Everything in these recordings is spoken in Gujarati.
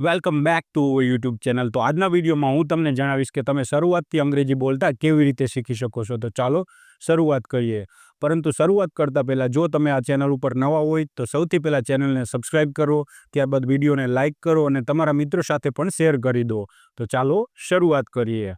Welcome back to YouTube channel તો આજના વિડીયોમાં હું તમને જણાવીશ કે તમે શરૂઆતથી અંગ્રેજી બોલતા કેવી રીતે શીખી શકો છો. તો ચાલો શરૂઆત કરીએ. પરંતુ શરૂઆત કરતાં પહેલાં જો તમે આ ચેનલ ઉપર નવા હોય તો સૌથી પહેલાં ચેનલને સબસ્ક્રાઇબ કરો, ત્યારબાદ વિડીયોને લાઇક કરો અને તમારા મિત્રો સાથે પણ શેર કરી દો. તો ચાલો શરૂઆત કરીએ.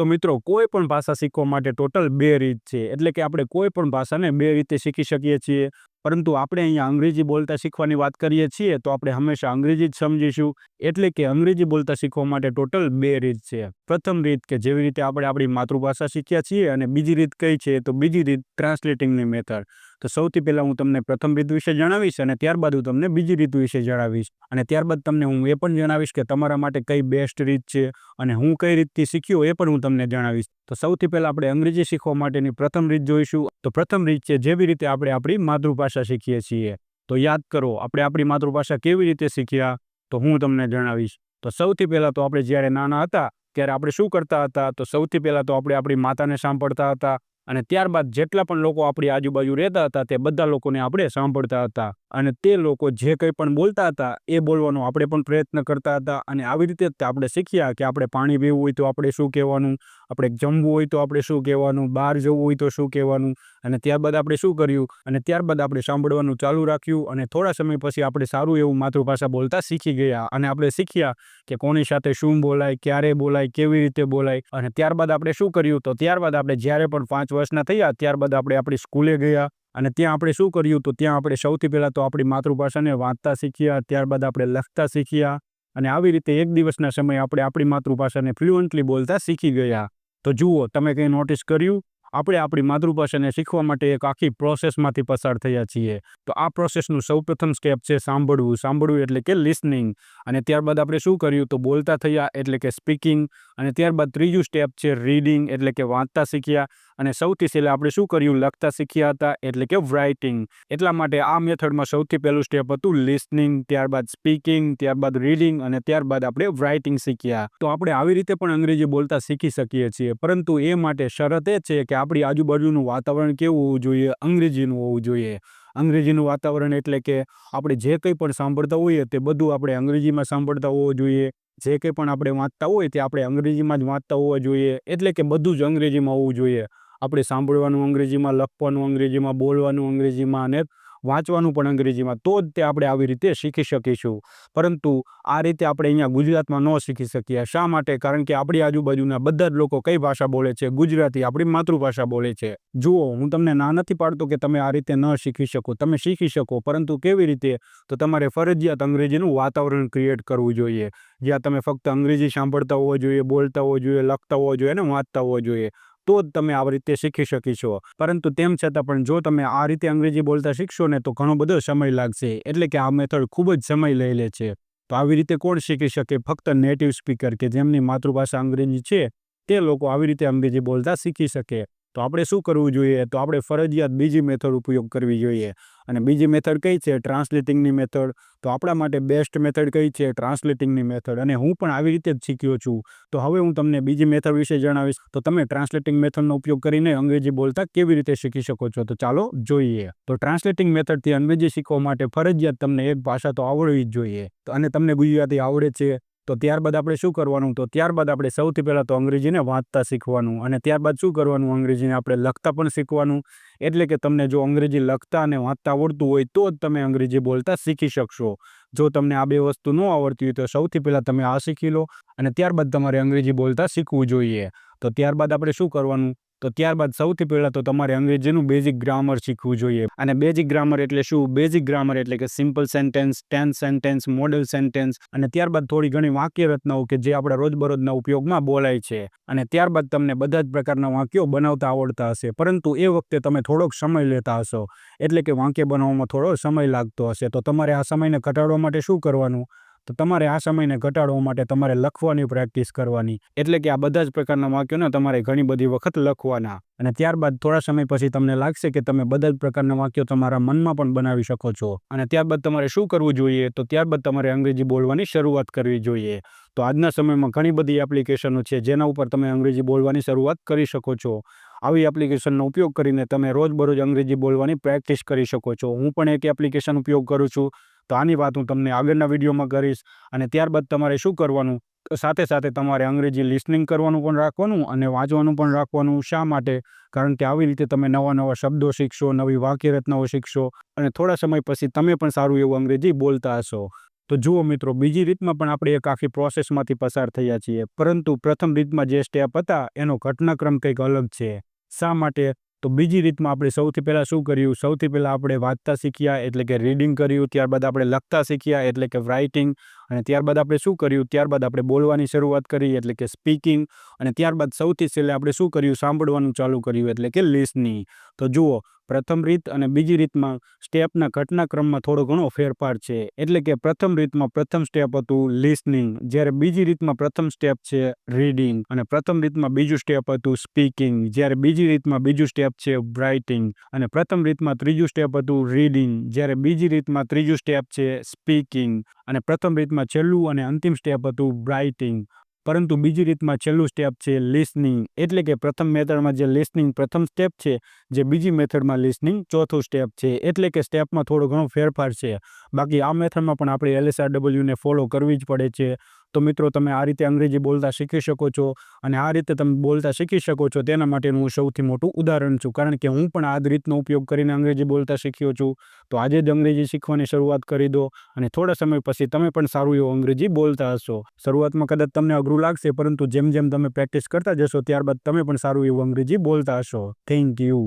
તો મિત્રો કોઈ પણ ભાષા શીખવા માટે ટોટલ બે રીત છે. એટલે કે આપણે કોઈ પણ ભાષાને બે રીતે શીખી શકીએ છીએ. પરંતુ આપણે અહીંયા અંગ્રેજી બોલતા શીખવાની વાત કરીએ છીએ તો આપણે હંમેશા અંગ્રેજી જ સમજીશું. એટલે કે અંગ્રેજી બોલતા શીખવા માટે ટોટલ બે રીત છે. પ્રથમ રીત કે જેવી રીતે આપણે આપણી માતૃભાષા શીખ્યા છીએ અને બીજી રીત કઈ છે તો બીજી રીત ટ્રાન્સલેટિંગની મેથડ તો સૌથી પહેલાં હું તમને પ્રથમ રીત વિશે જણાવીશ અને ત્યારબાદ હું તમને બીજી રીત વિશે જણાવીશ. અને ત્યારબાદ તમને હું એ પણ જણાવીશ કે તમારા માટે કઈ બેસ્ટ રીત છે અને હું કઈ રીતથી શીખ્યો એ પણ હું તમને જણાવીશ. તો સૌથી પહેલાં આપણે અંગ્રેજી શીખવા માટેની પ્રથમ રીત જોઈશું. તો પ્રથમ રીત છે જેવી રીતે આપણે આપણી માતૃભાષા શીખીએ છીએ. તો યાદ કરો, આપણે આપણી માતૃભાષા કેવી રીતે શીખ્યા? તો હું તમને જણાવીશ. તો સૌથી પહેલાં તો આપણે જ્યારે નાના હતા, ત્યારે આપણે શું કરતા હતા? તો સૌથી પહેલાં તો આપણે આપણી માતાને સાંભળતા હતા. અને ત્યારબાદ જેટલા પણ લોકો આપણી આજુબાજુ રહેતા હતા તે બધા લોકોને આપણે સાંભળતા હતા. અને તે લોકો જે કંઈ પણ બોલતા હતા, એ બોલવાનો આપણે પણ પ્રયત્ન કરતા હતા અને આવી રીતે જ આપણે શીખ્યા કે આપણે પાણી પીવું હોય તો આપણે શું કહેવાનું, આપણે જમવું હોય તો આપણે શું કહેવાનું, બહાર જવું હોય તો શું કહેવાનું અને ત્યારબાદ આપણે શું કર્યું અને ત્યારબાદ આપણે સાંભળવાનું ચાલુ રાખ્યું અને થોડા સમય પછી આપણે સારું એવું માતૃભાષા બોલતા શીખી ગયા અને આપણે શીખ્યા કે કોની સાથે શું બોલાય, ક્યારે બોલાય, કેવી રીતે બોલાય અને ત્યારબાદ આપણે શું કર્યું તો ત્યારબાદ આપણે જ્યારે પણ પાંચ વર્ષના થયા ત્યારબાદ આપણે આપણી સ્કૂલે ગયા અને ત્યાં આપણે શું કર્યું? તો ત્યાં આપણે સૌથી પહેલાં તો આપણી માતૃભાષાને વાંચતા શીખ્યા, ત્યારબાદ આપણે લખતા શીખ્યા અને આવી રીતે એક દિવસના સમયે આપણે આપણી માતૃભાષાને ફ્લુઅન્ટલી બોલતા શીખી ગયા. તો જુઓ, તમે કંઈ નોટિસ કર્યું? આપણે આપણી માતૃભાષાને શીખવા માટે એક આખી પ્રોસેસમાંથી પસાર થયા છીએ. તો આ પ્રોસેસનું સૌપ્રથમ સ્ટેપ છે સાંભળવું. સાંભળવું એટલે કે લિસનિંગ અને ત્યારબાદ આપણે શું કર્યું? તો બોલતા થયા એટલે કે સ્પીકિંગ અને ત્યારબાદ ત્રીજું સ્ટેપ છે રીડિંગ એટલે કે વાંચતા શીખ્યા. અને સૌથી છેલ્લે આપણે શું કર્યું? લખતા શીખ્યા હતા, એટલે કે રાઇટિંગ એટલા માટે આ મેથડમાં સૌથી પહેલું સ્ટેપ હતું લિસનિંગ ત્યારબાદ સ્પીકિંગ ત્યારબાદ રીડિંગ અને ત્યારબાદ આપણે રાઇટિંગ શીખ્યા. તો આપણે આવી રીતે પણ અંગ્રેજી બોલતા શીખી શકીએ છીએ. પરંતુ એ માટે શરત એ છે કે આપણી આજુબાજુનું વાતાવરણ કેવું હોવું જોઈએ? અંગ્રેજીનું હોવું જોઈએ. અંગ્રેજીનું વાતાવરણ એટલે કે આપણે જે કંઈ પણ સાંભળતા હોઈએ તે બધું આપણે અંગ્રેજીમાં સાંભળતા હોવું જોઈએ. જે કંઈ પણ આપણે વાંચતા હોય તે આપણે અંગ્રેજીમાં જ વાંચતા હોવા જોઈએ. એટલે કે બધું જ અંગ્રેજીમાં હોવું જોઈએ. આપણે સાંભળવાનું અંગ્રેજીમાં, લખવાનું અંગ્રેજીમાં, બોલવાનું અંગ્રેજીમાં અને વાંચવાનું પણ અંગ્રેજીમાં, તો જ તે આપણે આવી રીતે શીખી શકીશું. પરંતુ આ રીતે આપણે અહીંયા ગુજરાતમાં ન શીખી શકીએ. શા માટે? કારણ કે આપણી આજુબાજુના બધા જ લોકો કઈ ભાષા બોલે છે? ગુજરાતી આપણી માતૃભાષા બોલે છે. જુઓ, હું તમને ના નથી પાડતો કે તમે આ રીતે ન શીખી શકો. તમે શીખી શકો, પરંતુ કેવી રીતે? તો તમારે ફરજિયાત અંગ્રેજીનું વાતાવરણ ક્રિએટ કરવું જોઈએ. જ્યાં તમે ફક્ત અંગ્રેજી સાંભળતા હોવો જોઈએ, બોલતા હોવો જોઈએ, લખતા હોવો જોઈએ અને વાંચતા હોવો જોઈએ. તો જ તમે આવી રીતે શીખી શકીશો પરંતુ તેમ છતાં પણ જો તમે આ રીતે અંગ્રેજી બોલતા શીખશો ને, તો ઘણો બધો સમય લાગશે. એટલે કે આ મેથડ ખૂબ જ સમય લઈ લે છે. તો આવી રીતે કોણ શીખી શકે? ફક્ત નેટિવ સ્પીકર કે જેમની માતૃભાષા અંગ્રેજી છે, તે લોકો આવી રીતે અંગ્રેજી બોલતા શીખી શકે. તો આપણે શું કરવું જોઈએ? તો આપણે ફરજિયાત બીજી મેથડ ઉપયોગ કરવી જોઈએ. અને બીજી મેથડ કઈ છે? ટ્રાન્સલેટિંગની મેથડ તો આપણા માટે બેસ્ટ મેથડ કઈ છે? ટ્રાન્સલેટિંગની મેથડ અને હું પણ આવી રીતે જ શીખ્યો છું. તો હવે હું તમને બીજી મેથડ વિશે જણાવીશ. તો તમે ટ્રાન્સલેટિંગ મેથડનો ઉપયોગ કરીને અંગ્રેજી બોલતા કેવી રીતે શીખી શકો છો? તો ચાલો જોઈએ. તો ટ્રાન્સલેટિંગ મેથડથી અંગ્રેજી શીખવા માટે ફરજિયાત તમને એક ભાષા તો આવડવી જ જોઈએ. અને તમને ગુજરાતી આવડે છે. તો ત્યારબાદ આપણે શું કરવાનું? તો ત્યારબાદ આપણે સૌથી પહેલાં તો અંગ્રેજીને વાંચતા શીખવાનું અને ત્યારબાદ શું કરવાનું? અંગ્રેજીને આપણે લખતા પણ શીખવાનું. એટલે કે તમને જો અંગ્રેજી લખતા અને વાંચતા આવડતું હોય તો જ તમે અંગ્રેજી બોલતા શીખી શકશો. જો તમને આ બે વસ્તુ ન આવડતી હોય તો સૌથી પહેલાં તમે આ શીખી લો અને ત્યારબાદ તમારે અંગ્રેજી બોલતા શીખવું જોઈએ. તો ત્યારબાદ આપણે શું કરવાનું? તો ત્યારબાદ સૌથી પહેલાં તો તમારે અંગ્રેજીનું બેઝિક ગ્રામર શીખવું જોઈએ. અને બેઝિક ગ્રામર એટલે શું? બેઝિક ગ્રામર એટલે કે simple sentence tense sentence modal sentence અને ત્યારબાદ થોડી ઘણી વાક્ય રચનાઓ કે જે આપણા રોજબરોજના ઉપયોગમાં બોલાય છે. અને ત્યારબાદ તમને બધા જ પ્રકારના વાક્યો બનાવતા આવડતા હશે. પરંતુ એ વખતે તમે થોડોક સમય લેતા હશો. એટલે કે વાંકે બનાવવામાં થોડો સમય લાગતો હશે. તો તમારે આ સમયને ઘટાડવા માટે શું કરવાનું? તો તમારે આ સમયને ઘટાડવા માટે તમારે લખવાની પ્રેક્ટિસ કરવાની. એટલે કે આ બધા જ પ્રકારના વાક્યોને તમારે ઘણી બધી વખત લખવાના. અને ત્યારબાદ થોડા સમય પછી તમને લાગશે કે તમે બધા જ પ્રકારના વાક્યો તમારા મનમાં પણ બનાવી શકો છો. અને ત્યારબાદ તમારે શું કરવું જોઈએ? તો ત્યારબાદ તમારે અંગ્રેજી બોલવાની શરૂઆત કરવી જોઈએ. તો આજના સમયમાં ઘણી બધી એપ્લિકેશનો છે, જેના ઉપર તમે અંગ્રેજી બોલવાની શરૂઆત કરી શકો છો. આવી એપ્લિકેશનનો ઉપયોગ કરીને તમે રોજબરોજ અંગ્રેજી બોલવાની પ્રેક્ટિસ કરી શકો છો. હું પણ એક એપ્લિકેશન ઉપયોગ કરું છું. તો આની વાત હું તમને આગળના વિડીયોમાં કરીશ. અને ત્યારબાદ તમારે શું કરવાનું? સાથે સાથે તમારે અંગ્રેજી લિસનિંગ કરવાનું પણ રાખવાનું અને વાંચવાનું પણ રાખવાનું શા માટે? કારણ કે આવી રીતે તમે નવા નવા શબ્દો શીખશો, નવી વાક્ય રચનાઓ શીખશો અને થોડા સમય પછી તમે પણ સારું એવું અંગ્રેજી બોલતા હશો. તો જુઓ મિત્રો, બીજી રીતમાં પણ આપણે એક આખી પ્રોસેસમાંથી પસાર થયા છીએ. પરંતુ પ્રથમ રીતમાં જે સ્ટેપ હતા, એનો ઘટનાક્રમ કંઈક અલગ છે. શા માટે? તો બીજી રીતમાં આપણે સૌથી પહેલાં શું કર્યું? સૌથી પહેલાં આપણે વાંચતા શીખ્યા, એટલે કે રીડિંગ કર્યું, ત્યારબાદ આપણે લખતા શીખ્યા, એટલે કે રાઇટિંગ અને ત્યારબાદ આપણે શું કર્યું? ત્યારબાદ આપણે બોલવાની શરૂઆત કરી, એટલે કે સ્પીકિંગ અને ત્યારબાદ સૌથી છેલ્લે આપણે શું કર્યું? સાંભળવાનું ચાલુ કર્યું, એટલે કે લિસનિંગ તો જુઓ, પ્રથમ રીત અને બીજી રીતમાં સ્ટેપના ઘટનાક્રમમાં થોડો ઘણો ફેરફાર છે. એટલે કે પ્રથમ રીતમાં પ્રથમ સ્ટેપ હતું લિસનિંગ જ્યારે બીજી રીતમાં પ્રથમ સ્ટેપ છે રીડિંગ અને પ્રથમ રીતમાં બીજું સ્ટેપ હતું સ્પીકિંગ જ્યારે બીજી રીતમાં બીજું સ્ટેપ છે રાઇટિંગ અને પ્રથમ રીતમાં ત્રીજું સ્ટેપ હતું રીડિંગ જ્યારે બીજી રીતમાં ત્રીજું સ્ટેપ છે સ્પીકિંગ અને પ્રથમ રીતમાં છેલ્લું અને અંતિમ સ્ટેપ હતું બ્રાઇટિંગ. પરંતુ બીજી રીતમાં છેલ્લું સ્ટેપ છે લિસનિંગ. એટલે કે પ્રથમ મેથડમાં જે લિસનિંગ પ્રથમ સ્ટેપ છે, જે બીજી મેથડમાં લિસનિંગ ચોથું સ્ટેપ છે. એટલે કે સ્ટેપમાં થોડો ઘણો ફેરફાર છે. બાકી આ મેથડમાં પણ આપણે એલએસઆરડબલ્યુને ફોલો કરવી જ પડે છે. તો મિત્રો તમે આ રીતે અંગ્રેજી બોલતા શીખી શકો છો અને આ રીતે તમે બોલતા શીખી શકો છો. તેના માટેનું હું સૌથી મોટું ઉદાહરણ છું. કારણ કે હું પણ આ જ રીતનો ઉપયોગ કરીને અંગ્રેજી બોલતા શીખ્યો છું. તો આજે જ અંગ્રેજી શીખવાની શરૂઆત કરી દો અને થોડા સમય પછી તમે પણ સારું એવું અંગ્રેજી બોલતા હશો. શરૂઆતમાં કદાચ તમને અઘરું લાગશે, પરંતુ જેમ જેમ તમે પ્રેક્ટિસ કરતા જશો, ત્યારબાદ તમે પણ સારું એવું અંગ્રેજી બોલતા હશો. Thank you.